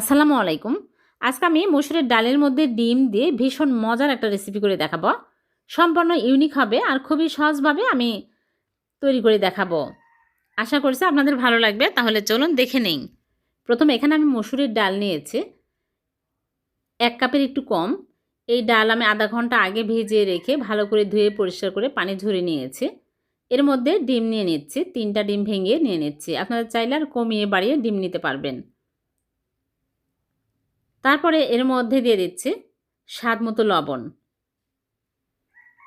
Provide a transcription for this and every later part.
আসসালামু আলাইকুম। আজকে আমি মসুরের ডালের মধ্যে ডিম দিয়ে ভীষণ মজার একটা রেসিপি করে দেখাবো। সম্পূর্ণ ইউনিক হবে আর খুবই সহজভাবে আমি তৈরি করে দেখাবো। আশা করছি আপনাদের ভালো লাগবে, তাহলে চলুন দেখে নেই। প্রথমে এখানে আমি মসুরের ডাল নিয়েছি। এক কাপের একটু কম। এই ডাল আমি আধা ঘণ্টা আগে ভিজিয়ে রেখে ভালো করে ধুয়ে পরিষ্কার করে পানি ঝরে নিয়েছি। এর মধ্যে ডিম নিয়ে নিচ্ছি। তিনটা ডিম ভেঙে নিয়ে নিচ্ছি। আপনারা চাইলে আর কমিয়ে বাড়িয়ে ডিম নিতে পারবেন। তারপরে এর মধ্যে দিয়ে দিচ্ছি স্বাদ মতো লবণ।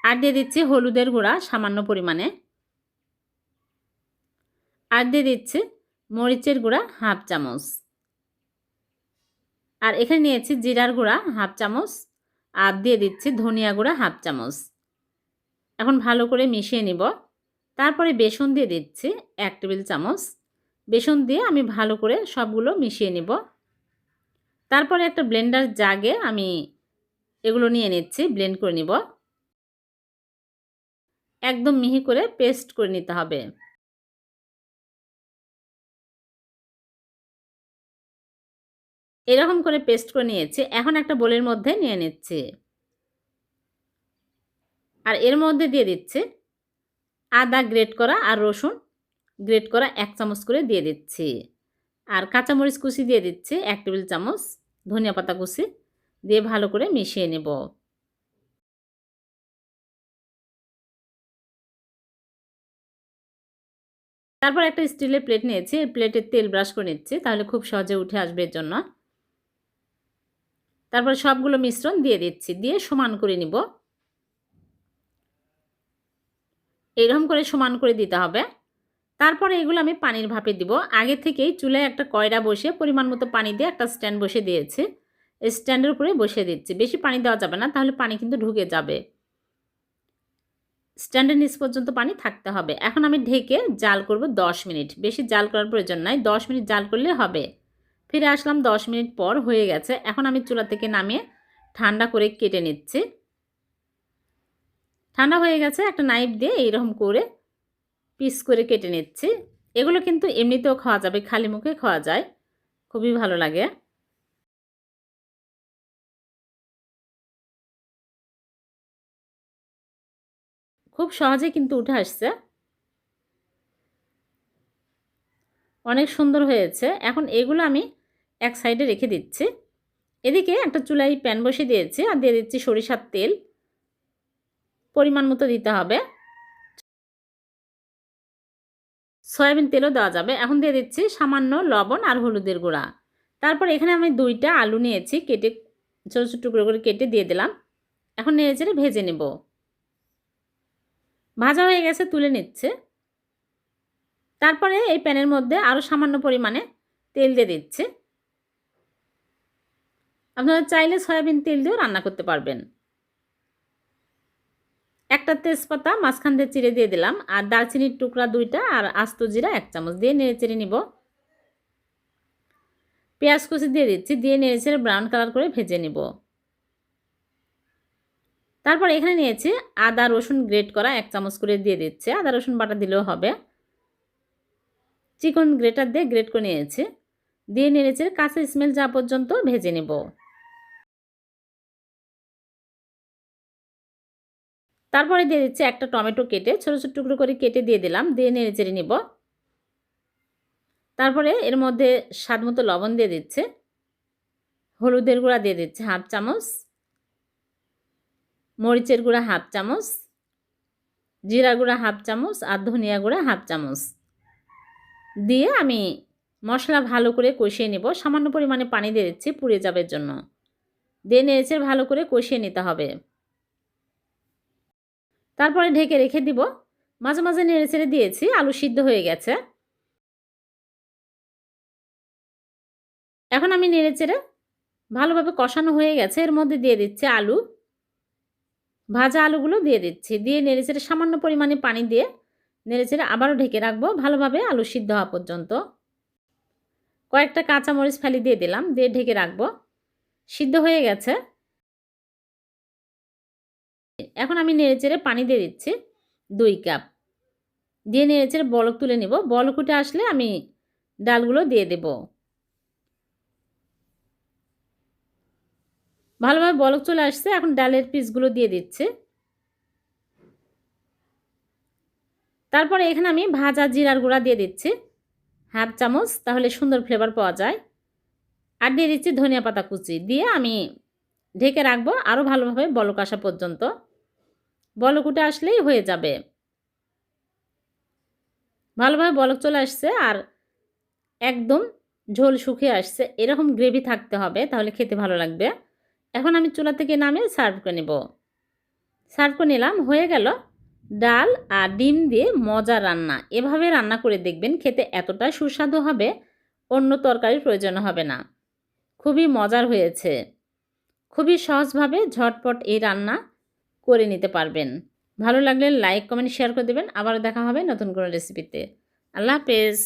আর দিয়ে দিচ্ছি হলুদের গুঁড়া সামান্য পরিমাণে। আর দিয়ে দিচ্ছি মরিচের গুঁড়া হাফ চামচ। আর এখানে নিয়েছি জিরার গুঁড়া হাফ চামচ। আর দিয়ে দিচ্ছি ধনিয়া গুঁড়া হাফ চামচ। এখন ভালো করে মিশিয়ে নিব। তারপরে বেসন দিয়ে দিচ্ছি এক টেবিল চামচ। বেসন দিয়ে আমি ভালো করে সবগুলো মিশিয়ে নিব। তারপরে একটা ব্লেন্ডার জাগে আমি এগুলো নিয়ে নিচ্ছি, ব্লেন্ড করে নিব। একদম মিহি করে পেস্ট করে নিতে হবে। এরকম করে পেস্ট করে নিয়েছি। এখন একটা বোলের মধ্যে নিয়ে নিচ্ছি। আর এর মধ্যে দিয়ে দিচ্ছি আদা গ্রেট করা আর রসুন গ্রেট করা এক চামচ করে দিয়ে দিচ্ছি। আর কাঁচামরিচ কুচি দিয়ে দিচ্ছি এক টেবিল চামচ। ধনিয়া পাতা কুচি দিয়ে ভালো করে মিশিয়ে নেব। তারপর একটা স্টিলের প্লেট নিয়েছি প্লেটে তেল ব্রাশ করে নিচ্ছি, তাহলে খুব সহজে উঠে আসবে এর জন্য। তারপর সবগুলো মিশ্রণ দিয়ে দিচ্ছি, দিয়ে সমান করে নিব। এইরকম করে সমান করে দিতে হবে। তারপরে এগুলো আমি পানির ভাপে দিব। আগে থেকেই চুলায় একটা কয়রা বসে পরিমাণ মতো পানি দিয়ে একটা স্ট্যান্ড বসে দিয়েছে। স্ট্যান্ডের উপরে বসে দিচ্ছি। বেশি পানি দেওয়া যাবে না, তাহলে পানি কিন্তু ঢুকে যাবে। স্ট্যান্ডের নিচ পর্যন্ত পানি থাকতে হবে। এখন আমি ঢেকে জাল করব 10 মিনিট। বেশি জাল করার প্রয়োজন নাই। 10 মিনিট জাল করলে হবে। ফিরে আসলাম 10 মিনিট পর, হয়ে গেছে। এখন আমি চুলা থেকে নামিয়ে ঠান্ডা করে কেটে নিচ্ছি। ঠান্ডা হয়ে গেছে, একটা নাইফ দিয়ে এইরকম করে পিস করে কেটে নিচ্ছি। এগুলো কিন্তু এমনিতেও খাওয়া যাবে, খালি মুখে খাওয়া যায়। খুবই ভালো লাগে। খুব সহজে কিন্তু উঠে আসছে। অনেক সুন্দর হয়েছে। এখন এগুলো আমি এক সাইডে রেখে দিচ্ছি। এদিকে একটা চুলাই প্যান বসিয়ে দিয়েছি আর দিয়ে দিচ্ছি সরিষার তেল। পরিমাণ মতো দিতে হবে। সয়াবিন তেলও দেওয়া যাবে। এখন দিয়ে দিচ্ছি সামান্য লবণ আর হলুদের গুঁড়া। তারপর এখানে আমি দুইটা আলু নিয়েছি, কেটে ছোটো ছোটো টুকরো করে কেটে দিয়ে দিলাম। এখন নেড়ে চেড়ে ভেজে নেব। ভাজা হয়ে গেছে, তুলে নিচ্ছে। তারপরে এই প্যানের মধ্যে আরও সামান্য পরিমাণে তেল দিয়ে দিচ্ছে। আপনারা চাইলে সয়াবিন তেল দিয়েও রান্না করতে পারবেন। একটা তেজপাতা মাঝখান দিয়ে চিড়ে দিয়ে দিলাম, আর দারচিনির টুকরা দুইটা আর আস্ত জিরা এক চামচ দিয়ে নেড়ে চেড়ে নিব। পেঁয়াজ কুচি দিয়ে দিচ্ছি, দিয়ে নেড়ে চেড়ে ব্রাউন কালার করে ভেজে নিব। তারপর এখানে নিয়েছি আদা রসুন গ্রেট করা এক চামচ করে দিয়ে দিচ্ছে, আদা রসুন বাটা দিলেও হবে। চিকন গ্রেটার দিয়ে গ্রেট করে নিয়েছি, দিয়ে নেড়েছে কাঁচা স্মেল যা পর্যন্ত ভেজে নেব। তারপরে দিয়ে দিচ্ছি একটা টমেটো কেটে, ছোটো ছোটো টুকরো করে কেটে দিয়ে দিলাম, দিয়ে নেড়ে চেড়ে নিব। তারপরে এর মধ্যে স্বাদ মতো লবণ দিয়ে দিচ্ছে, হলুদের গুঁড়া দিয়ে দিচ্ছে হাফ চামচ, মরিচের গুঁড়া হাফ চামচ, জিরা গুঁড়া হাফ চামচ আর ধনিয়া গুঁড়া হাফ চামচ। দিয়ে আমি মশলা ভালো করে কষিয়ে নেব, সামান্য পরিমাণে পানি দিয়ে দিচ্ছি, পুড়ে যাবের জন্য। দিয়ে নেড়েছে ভালো করে কষিয়ে নিতে হবে। তারপরে ঢেকে রেখে দিব। মাঝে মাঝে নেড়ে ছেড়ে দিয়েছি, আলু সিদ্ধ হয়ে গেছে। এখন আমি নেড়ে চেড়ে ভালোভাবে কষানো হয়ে গেছে। এর মধ্যে দিয়ে দিচ্ছি আলু। ভাজা আলুগুলো দিয়ে দিচ্ছি। দিয়ে নেড়ে চেড়ে সামান্য পরিমাণে পানি দিয়ে নেড়ে চেড়ে আবারও ঢেকে রাখব ভালোভাবে আলু সিদ্ধ হওয়া পর্যন্ত। কয়েকটা কাঁচামরিচ ফেলি দিয়ে দিলাম, দিয়ে ঢেকে রাখব। সিদ্ধ হয়ে গেছে। এখন আমি নেড়েচেড়ে পানি দিয়ে দিচ্ছি দুই কাপ। দিয়ে নেড়েচেড়ে বলক তুলে নেব। বলক উঠে আসলে আমি ডালগুলো দিয়ে দেব। ভালোভাবে বলক চলে আসছে। এখন ডালের পিসগুলো দিয়ে দিচ্ছে। তারপরে এখানে আমি ভাজা জিরার গুঁড়া দিয়ে দিচ্ছি। হাফ চামচ, তাহলে সুন্দর ফ্লেভার পাওয়া যায়। আর দিয়ে দিচ্ছি ধনিয়া পাতা কুচি। দিয়ে আমি ঢেকে রাখব আরও ভালোভাবে বলক আসা পর্যন্ত। বলক উঠে আসলেই হয়ে যাবে। ভালোভাবে বলক চলে আসছে আর একদম ঝোল শুকিয়ে আসছে। এরকম গ্রেভি থাকতে হবে, তাহলে খেতে ভালো লাগবে। এখন আমি চুলা থেকে নামে সার্ভ করে নেব। সার্ভ করে নিলাম, হয়ে গেল ডাল আর ডিম দিয়ে মজা রান্না। এভাবে রান্না করে দেখবেন খেতে এতটা সুস্বাদু হবে, অন্য তরকারির প্রয়োজন হবে না। খুবই মজার হয়েছে। খুবই সহজভাবে ঝটপট এই রান্না করে নিতে পারবেন। ভালো লাগলে লাইক কমেন্ট শেয়ার করে দেবেন। আবার দেখা হবে নতুন কোনো রেসিপিতে আল্লাহ হাফেজ।